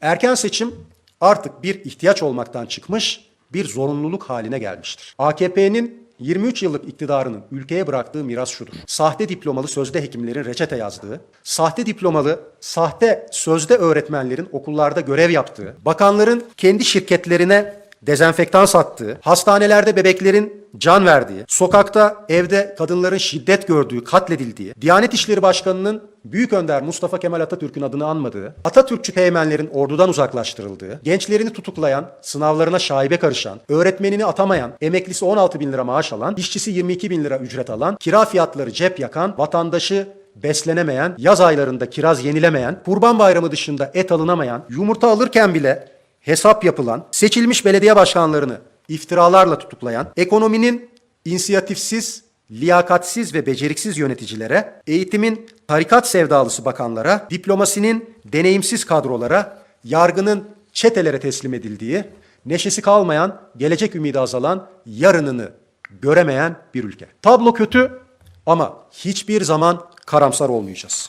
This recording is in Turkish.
Erken seçim artık bir ihtiyaç olmaktan çıkmış, bir zorunluluk haline gelmiştir. AKP'nin 23 yıllık iktidarının ülkeye bıraktığı miras şudur. Sahte diplomalı sözde hekimlerin reçete yazdığı, sahte diplomalı, sahte sözde öğretmenlerin okullarda görev yaptığı, bakanların kendi şirketlerine dezenfektan sattığı, hastanelerde bebeklerin can verdiği, sokakta, evde kadınların şiddet gördüğü, katledildiği, Diyanet İşleri Başkanı'nın Büyük Önder Mustafa Kemal Atatürk'ün adını anmadığı, Atatürkçü teğmenlerin ordudan uzaklaştırıldığı, gençlerini tutuklayan, sınavlarına şaibe karışan, öğretmenini atamayan, emeklisi 16 bin lira maaş alan, işçisi 22 bin lira ücret alan, kira fiyatları cep yakan, vatandaşı beslenemeyen, yaz aylarında kiraz yenilemeyen, kurban bayramı dışında et alınamayan, yumurta alırken bile hesap yapılan, seçilmiş belediye başkanlarını iftiralarla tutuklayan, ekonominin inisiyatifsiz, liyakatsiz ve beceriksiz yöneticilere, eğitimin tarikat sevdalısı bakanlara, diplomasinin deneyimsiz kadrolara, yargının çetelere teslim edildiği, neşesi kalmayan, gelecek ümidi azalan, yarınını göremeyen bir ülke. Tablo kötü ama hiçbir zaman karamsar olmayacağız.